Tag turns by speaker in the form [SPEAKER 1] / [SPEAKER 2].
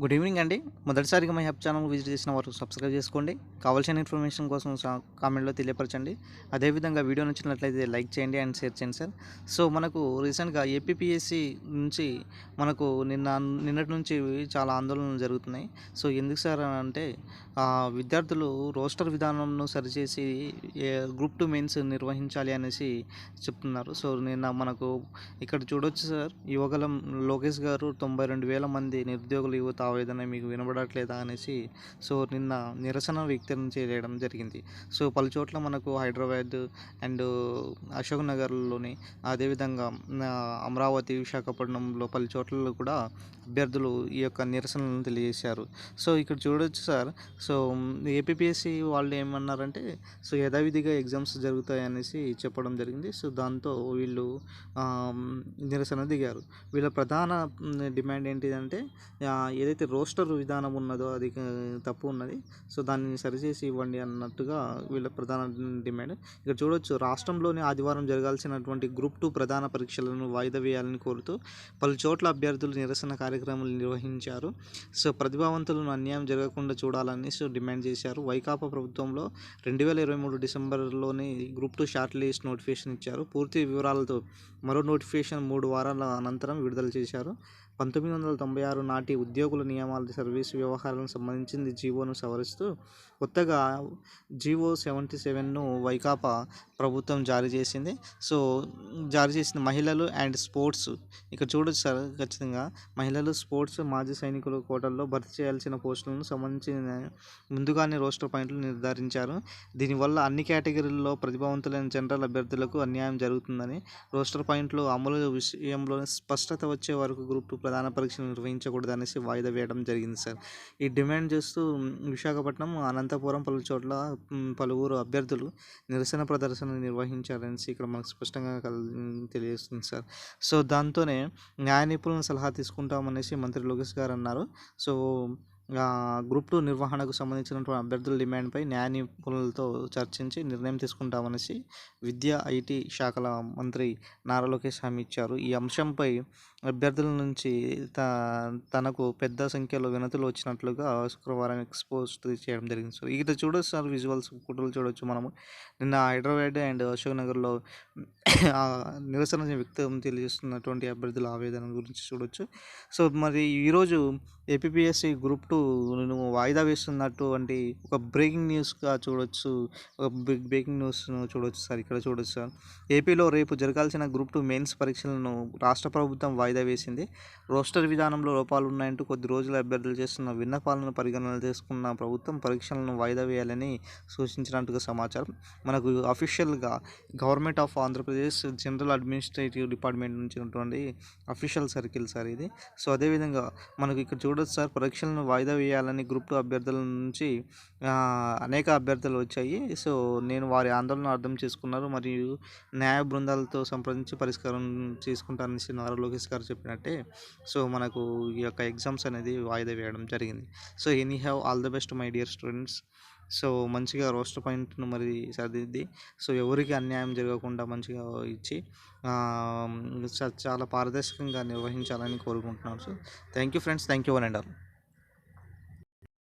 [SPEAKER 1] Good evening అండి. మొదటిసారిగా my help channel visit చేసిన వారు సబ్స్క్రైబ్ చేసుకోండి. కావాల్సిన ఇన్ఫర్మేషన్ కోసం కామెంట్లో తెలియపరచండి. అదేవిధంగా వీడియో నచ్చినట్లయితే లైక్ చేయండి అండ్ షేర్ చేయండి సార్. సో మనకు రీసెంట్గా ఏపీపీఎస్సి నుంచి మనకు నిన్న నిన్నటి నుంచి చాలా ఆందోళనలు జరుగుతున్నాయి. సో ఎందుకు సార్ అని అంటే ఆ, విద్యార్థులు రోస్టర్ విధానంను సరిచేసి ఏ- గ్రూప్ టూ మెయిన్స్ నిర్వహించాలి అనేసి చెప్తున్నారు. సో నిన్న మనకు ఇక్కడ చూడొచ్చు సార్. యువగలం లోకేష్ గారు తొంభై రెండు వేల మంది నిరుద్యోగుల యువత ఆవేదన మీకు వినబడట్లేదా అనేసి సో నిన్న నిరసన వ్యక్తం చేయడం జరిగింది. సో పలు చోట్ల మనకు హైదరాబాద్ అండ్ అశోక్ నగర్లోని అదేవిధంగా అమరావతి విశాఖపట్నంలో పలు చోట్లలో కూడా అభ్యర్థులు ఈ యొక్క నిరసనలను తెలియజేశారు. సో ఇక్కడ చూడొచ్చు సార్ సో ఏపీఎస్సి వాళ్ళు ఏమన్నారంటే సో యథావిధిగా ఎగ్జామ్స్ జరుగుతాయి అనేసి చెప్పడం జరిగింది. సో దాంతో వీళ్ళు నిరసన దిగారు. వీళ్ళ ప్రధాన డిమాండ్ ఏంటిదంటే ఏదైతే ఏదైతే రోస్టర్ విధానం ఉన్నదో అది తప్పు ఉన్నది. సో దాన్ని సరిచేసి ఇవ్వండి అన్నట్టుగా వీళ్ళ ప్రధాన డిమాండ్. ఇక్కడ చూడొచ్చు రాష్ట్రంలోని ఆదివారం జరగాల్సినటువంటి గ్రూప్ టూ ప్రధాన పరీక్షలను వాయిదా వేయాలని కోరుతూ పలు చోట్ల అభ్యర్థులు నిరసన కార్యక్రమాలు నిర్వహించారు. సో ప్రతిభావంతులను అన్యాయం జరగకుండా చూడాలని సో డిమాండ్ చేశారు. వైకాపా ప్రభుత్వంలో రెండు వేల ఇరవై మూడు డిసెంబర్లోనే group two short list notification ఇచ్చారు. పూర్తి వివరాలతో మరో నోటిఫికేషన్ మూడు వారాల అనంతరం విడుదల చేశారు. పంతొమ్మిది వందల తొంభై ఆరు నాటి ఉద్యోగుల నియమాల సర్వీసు వ్యవహారాలకు సంబంధించింది జీవోను సవరిస్తూ కొత్తగా జీవో సెవెంటీ సెవెన్ను వైకాపా ప్రభుత్వం జారీ చేసింది. సో జారీ చేసిన మహిళలు అండ్ స్పోర్ట్స్ ఇక్కడ చూడొచ్చు సార్ ఖచ్చితంగా మహిళలు స్పోర్ట్స్ మాజీ సైనికుల కోటల్లో భర్తీ చేయాల్సిన పోస్టులను సంబంధించిన ముందుగానే రోస్టర్ పాయింట్లు నిర్ధారించారు. దీనివల్ల అన్ని కేటగిరీల్లో ప్రతిభావంతులైన జనరల్ అభ్యర్థులకు అన్యాయం జరుగుతుందని రోస్టర్ పాయింట్లు అమలు విషయంలో స్పష్టత వచ్చే వరకు గ్రూప్ టూ ప్రధాన పరీక్షలు నిర్వహించకూడదనేసి వాయిదా వేయడం జరిగింది సార్. ఈ డిమాండ్ చేస్తూ విశాఖపట్నం అనంతపురం పలు చోట్ల పలువురు అభ్యర్థులు నిరసన ప్రదర్శన నిర్వహించారనేసి ఇక్కడ మనకు స్పష్టంగా కల్- తెలియజేస్తుంది సార్. సో దాంతోనే న్యాయ నిపుణుల సలహా తీసుకుంటామనేసి మంత్రి లోకేష్ గారు అన్నారు. సో గ్రూప్ టూ నిర్వహణకు సంబంధించినటువంటి అభ్యర్థుల డిమాండ్పై న్యాయ నిపుణులతో చర్చించి నిర్ణయం తీసుకుంటామనేసి విద్యా ఐటీ శాఖల మంత్రి నారా లోకేష్ హామీ ఇచ్చారు. ఈ అంశంపై అభ్యర్థుల నుంచి త తనకు పెద్ద సంఖ్యలో వినతులు వచ్చినట్లుగా శుక్రవారం ఎక్స్పోస్ట్ చేయడం జరిగింది. సో ఇక్కడ చూడొచ్చు సార్ విజువల్స్ ఫోటోలు చూడొచ్చు మనము. నిన్న హైదరాబాద్ అండ్ అశోక్ నగర్లో నిరసన వ్యక్తం తెలియజేస్తున్నటువంటి అభ్యర్థుల ఆవేదన గురించి చూడొచ్చు. సో మరి ఈరోజు ఏపీఎస్సి గ్రూప్ టూ వాయిదా వేస్తున్నటువంటి ఒక బ్రేకింగ్ న్యూస్గా చూడొచ్చు ఒక బిగ్ బ్రేకింగ్ న్యూస్ను చూడొచ్చు సార్ ఇక్కడ చూడొచ్చు సార్. ఏపీలో రేపు జరగాల్సిన గ్రూప్ టూ మెయిన్స్ పరీక్షలను రాష్ట్ర ప్రభుత్వం వాయిదా వాయిదా వేసింది. రోస్టర్ విధానంలో లోపాలు ఉన్నాయంటూ కొద్ది రోజులు అభ్యర్థులు చేస్తున్న విన్నపాలను పరిగణన తీసుకున్న ప్రభుత్వం పరీక్షలను వాయిదా వేయాలని సూచించినట్టుగా సమాచారం. మనకు అఫీషియల్గా government of Andhra Pradesh general administrative department నుంచి ఉన్నటువంటి అఫీషియల్ సర్కిల్ సార్ ఇది. సో అదేవిధంగా మనకు ఇక్కడ చూడొచ్చు సార్ పరీక్షలను వాయిదా వేయాలని గ్రూప్ టూ అభ్యర్థుల నుంచి అనేక అభ్యర్థులు వచ్చాయి. సో నేను వారి ఆందోళన అర్థం చేసుకున్నారు. మరియు న్యాయ బృందాలతో సంప్రదించి పరిష్కారం చేసుకుంటానని నారా లోకేష్ గారు చెప్పినట్టే సో మనకు ఈ యొక్క ఎగ్జామ్స్ అనేది వాయిదా వేయడం జరిగింది. So any have all the best my dear students. So మంచిగా రోస్టర్ పాయింట్ను మరి సరిదిద్ది. సో ఎవరికి అన్యాయం జరగకుండా మంచిగా ఇచ్చి చాలా పారదర్శకంగా నిర్వహించాలని కోరుకుంటున్నాను. So thank you friends. Thank you one and all.